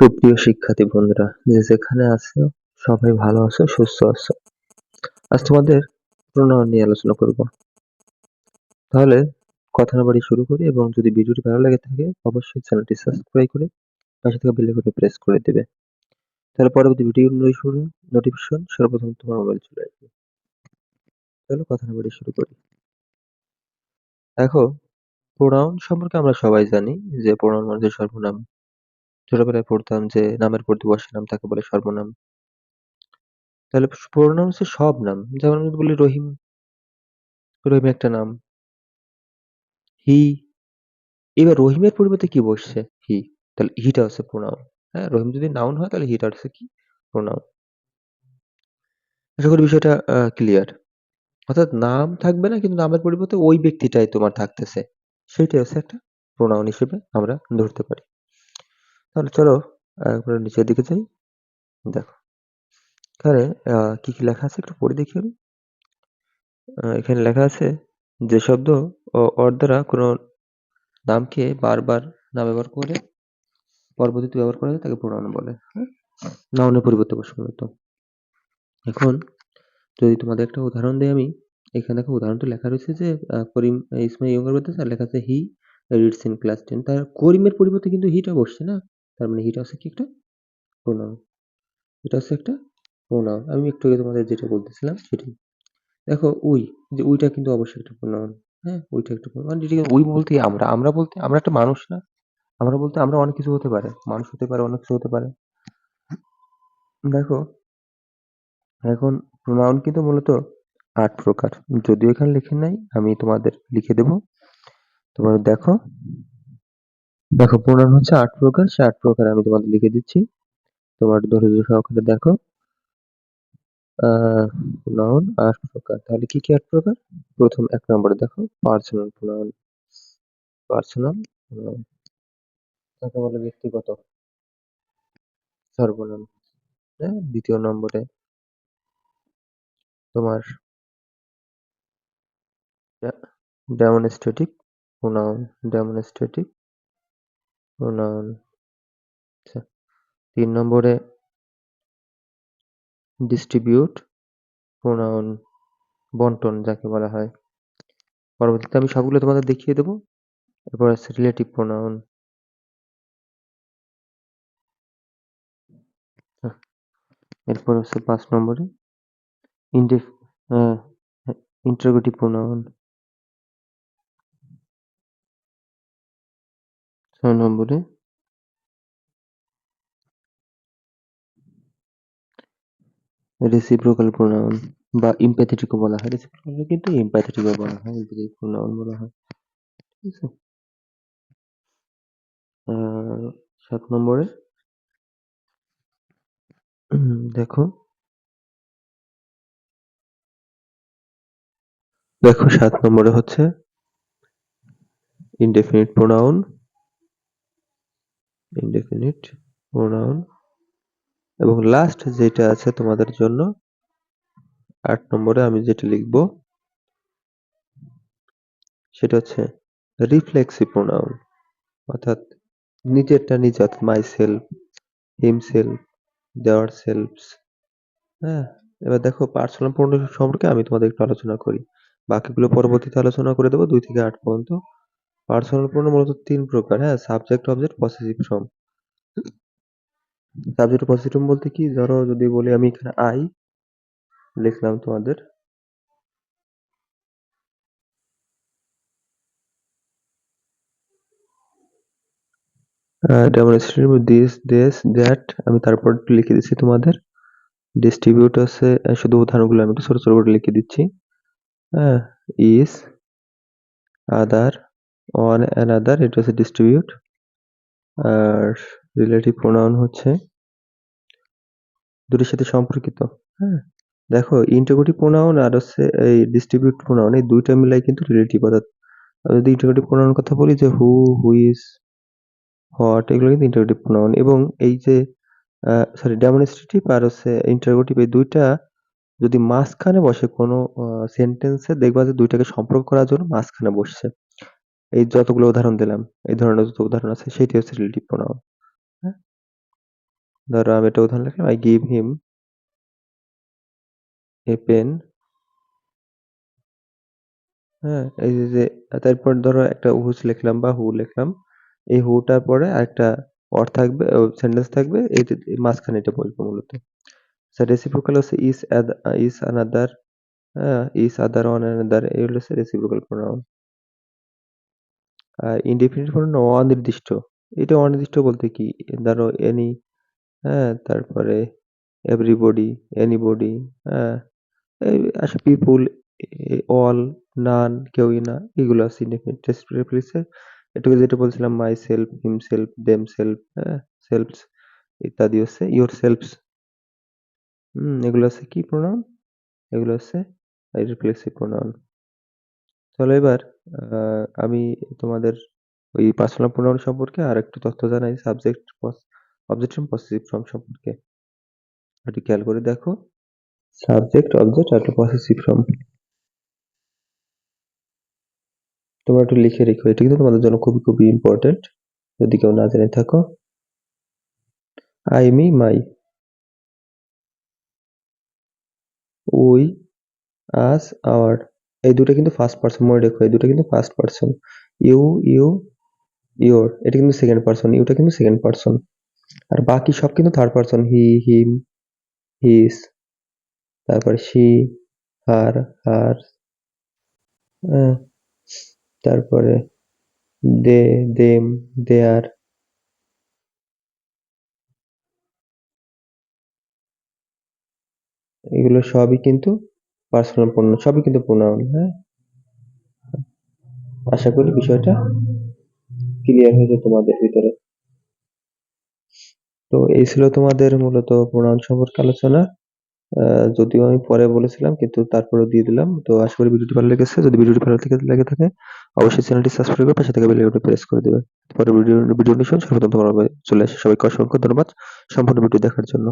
সুপ্রিয় শিক্ষার্থী বন্ধুরা, যে যেখানে আছো, সবাই ভালো আছো, সুস্থ আছো। আজ তোমাদের প্রণয়ন নিয়ে আলোচনা করব। তাহলে কথা না বাড়ি শুরু করি এবং যদি ভিডিওটি ভালো লাগে থাকে, অবশ্যই চ্যানেলটি সাবস্ক্রাইব করে পাশে থাকা বেল আইকনটি প্রেস করে দেবে। তাহলে পরবর্তী ভিডিও নোটিফিকেশন সর্বপ্রথম তোমার মোবাইল চলে আসবে। তাহলে কথা না বাড়ি শুরু করি। দেখো প্রোনাউন সম্পর্কে আমরা সবাই জানি যে প্রোনাউন মানে সর্বনাম। ছোটবেলায় পড়তাম যে, নামের পর দিয়ে বসে নাম তাকে বলে সর্বনাম। তাহলে প্রোনাউন হচ্ছে সব নাম। যেমন আমি বলি রহিম রহিম একটা নাম। হি। এবার রহিমের পরিবর্তে কি বসছে? হি। তাহলে হিটা হচ্ছে প্রোনাউন হ্যাঁ রহিম যদি নাউন হয় তাহলে হিটা হচ্ছে কি? প্রোনাউন আশা করি বিষয়টা ক্লিয়ার অর্থাৎ নাম থাকবে না, কিন্তু নামের পরিবর্তে ওই ব্যক্তিটাই তোমার থাকতেছে। সেইটাই হচ্ছে একটা প্রোনাউন হিসেবে আমরা ধরতে পারি। তাহলে চলো একবার নিচের দিকে যাই। দেখো, এখানে কি কি লেখা আছে একটু পড়ে দেখি এখানে লেখা আছে, যে শব্দ অর দ্বারা কোনো নামকে বারবার না ব্যবহার করে পরবর্তীতে ব্যবহার করা তাকে প্রোনাউন বলে। হ্যাঁ? নাউনের পরিবর্তে মূলত এখন, যদি তোমাদের একটা উদাহরণ দিই আমি, এখানে দেখো উদাহরণটা লেখা রয়েছে যে করিম, ইসমাইল ইয়ঙ্গার লেখা আছে he reads in class ten তার করিমের পরিবর্তে কিন্তু হিটা বসছে না? তার মানে হিটা হচ্ছে কি একটা? প্রোনাউন এটা হচ্ছে একটা প্রোনাউন আমি একটু আগে তোমাদের যেটা বলতেছিলাম সেটাই। দেখো, উই যে উইটা কিন্তু অবশ্যই একটা প্রোনাউন হ্যাঁ? ওইটা একটা মানে যেটা উই বলতে আমরা আমরা বলতে, আমরা একটা মানুষ না। আমরা বলতে আমরা অনেক কিছু হতে পারে। মানুষ হতে পারে, অনেক কিছু হতে পারে। দেখো, এখন প্রোনাউন কিন্তু মূলত আট প্রকার। যদিও এখানে লিখে নাই, আমি তোমাদের লিখে দেব। তোমরা দেখো দেখো প্রোনাউন হচ্ছে আট প্রকার, সে আট প্রকার আমি তোমাদের লিখে দিচ্ছি। তোমার ধৈর্য সহকারে দেখো। প্রোনাউন আট প্রকার। তাহলে কি কি আট প্রকার? প্রথম এক নম্বরে দেখো পার্সোনাল প্রোনাউন পার্সোনাল তাকে বলে ব্যক্তিগত। সর্বনাম। হ্যাঁ দ্বিতীয় নম্বরে তোমার ডেমনস্ট্রেটিভ প্রোনাউন ডেমনস্ট্রেটিভ প্রোনাউন আচ্ছা তিন নম্বরে ডিস্ট্রিবিউট প্রোনাউন বন্টন যাকে বলা হয়। পরবর্তীতে আমি সবগুলো তোমাদের দেখিয়ে দেবো। এরপর আছে রিলেটিভ প্রোনাউন এরপর হচ্ছে পাঁচ নম্বরে ইন্টারোগেটিভ প্রোনাউন ছয় নম্বরে রেসিপ্রোকাল প্রোনাউন বা ইম্প্যাথেটিকও বলা হয়। রেসিপ্রোকাল কিন্তু ইম্প্যাথেটিকও বলা হয় ইম্প্যাথেটিক প্রোনাউন বলা হয়। ঠিক আছে? আর সাত নম্বরে? দেখো। দেখো সাত নম্বরে হচ্ছে ইনডেফিনিট প্রোনাউন ইনডেফিনিট প্রোনাউন এবং লাস্ট যেটা আছে তোমাদের জন্য, আট নম্বরে আমি যেটা লিখব, সেটা হচ্ছে রিফ্লেক্সি প্রোনাউন অর্থাৎ নিজেরটা নিজে অর্থাৎ মাই সেলফ হিম সেলফ দেওয়ার সেলফস হ্যাঁ? এবার দেখো পার্সোনাল প্রোনাউন সম্পর্কে আমি তোমাদের একটু আলোচনা করি, বাকিগুলো পরবর্তীতে আলোচনা করে দেবো, দুই থেকে আট পর্যন্ত। পার্সোনাল প্রোনাউন মূলত তিন প্রকার হ্যাঁ subject object possessive form subject possessive বলতে কি? ধরো যদি বলি আমি এখানে আই লিখলাম তোমাদের। দিস দিস দ্যাট আমি তারপর লিখে দিচ্ছি তোমাদের। ডিস্ট্রিবিউট হচ্ছে শুধু উদাহরণগুলো আমি একটু ছোট ছোট করে লিখে দিচ্ছি। হ্যাঁ ইজ আদার অন অ্যানাদার এটা হচ্ছে ডিস্ট্রিবিউট আর রিলেটিভ প্রোনাউন হচ্ছে দুটির সাথে সম্পর্কিত হ্যাঁ? দেখো ইন্টারোগেটিভ প্রোনাউন আর হচ্ছে এই ডিস্ট্রিবিউট প্রোনাউন এই দুইটা মিলাই কিন্তু রিলেটিভ অর্থাৎ যদি ইন্টারোগেটিভ প্রোনাউন কথা বলি যে হু হুইজ হোয়াট এগুলো কিন্তু ইন্টারোগেটিভ প্রোনাউন এবং এই যে সরি ডেমনস্ট্রেটিভ আর হচ্ছে ইন্টারোগেটিভ এই দুইটা যদি মাঝখানে বসে কোনো সেন্টেন্সে দেখবা যে দুইটাকে সম্পর্ক করার জন্য মাঝখানে বসছে। এই যতগুলো উদাহরণ দিলাম, এই ধরনের যত উদাহরণ আছে, সেটি হচ্ছে রিলেটিভ প্রোনাউন হ্যাঁ? ধরো আমি একটা উদাহরণ লিখলাম I give him a pen হ্যাঁ এই যে তারপর ধরো একটা হুজ লিখলাম বা হু লিখলাম, এই হুটার পরে আরেকটা অর থাকবে সেন্টেন্স থাকবে, এই মাঝখানে এটা বলব মূলত। রেসিপ্রোকাল হচ্ছে ইস ইস আনাদার হ্যাঁ ইস আদার অন আনাদার এগুলো হচ্ছে রেসিপ্রোকাল প্রোনাউন আর ইনডিফিনিট প্রোনাউন অনির্দিষ্ট। এটা অনির্দিষ্ট বলতে কি? ধরো এনি হ্যাঁ তারপরে এভরিবডি এনিবডি হ্যাঁ এই আসলে পিপুল অল নান কেউই না, এগুলো আছে ইনডিফিনিট এটুকু যেটা বলছিলাম myself himself themself হ্যাঁ সেলফস ইত্যাদি হচ্ছে ইয়োর সেলফস হুম, এগুলো হচ্ছে কি প্রোনাউন এগুলো হচ্ছে রিফ্লেক্সিভ প্রোনাউন চলো এবার আহ, আমি তোমাদের ওই পার্সোনাল প্রোনাউন সম্পর্কে আর একটু তথ্য জানাই সাবজেক্ট অবজেক্ট এবং পসেসিভ ফর্ম সম্পর্কে। একটু খেয়াল করে দেখো। সাবজেক্ট অবজেক্ট আর পসেসিভ ফর্ম তোমরা একটু লিখে রেখো এটা কিন্তু তোমাদের জন্য খুবই খুবই ইম্পর্টেন্ট যদি কেউ না জেনে থাকো। I me my we us our এই দুটো কিন্তু ফার্স্ট পার্সন মনে রেখো, এই দুটো কিন্তু first person you you your এটা কিন্তু সেকেন্ড পার্সন ইউটা কিন্তু সেকেন্ড পার্সন আর বাকি সব কিন্তু থার্ড পার্সন হি হিম হিস তারপরে শি হার হার তারপরে দে দেম দেয়ার এগুলো সবই কিন্তু পার্সোনাল প্রোনাউন সবই কিন্তু প্রোনাউন হ্যাঁ? আশা করি বিষয়টা ক্লিয়ার হয়েছে তোমাদের ভিতরে। তো এই ছিল তোমাদের মূলত প্রোনাউন সম্পর্কে আলোচনা। যদিও আমি পরে বলেছিলাম, কিন্তু তারপরেও দিয়ে দিলাম। তো আশা করি ভিডিওটি ভালো লেগেছে। যদি ভিডিওটি ভালো থেকে, লেগে থাকে, অবশ্যই চ্যানেলটি সাবস্ক্রাইব করে পাশে থেকে বেল আইকনটি প্রেস করে দেবে। পরে ভিডিও ভিডিও নিশ্চয় সর্বপ্রথম তোমার চলে আসে সবাইকে অসংখ্য ধন্যবাদ সম্পূর্ণ ভিডিও দেখার জন্য।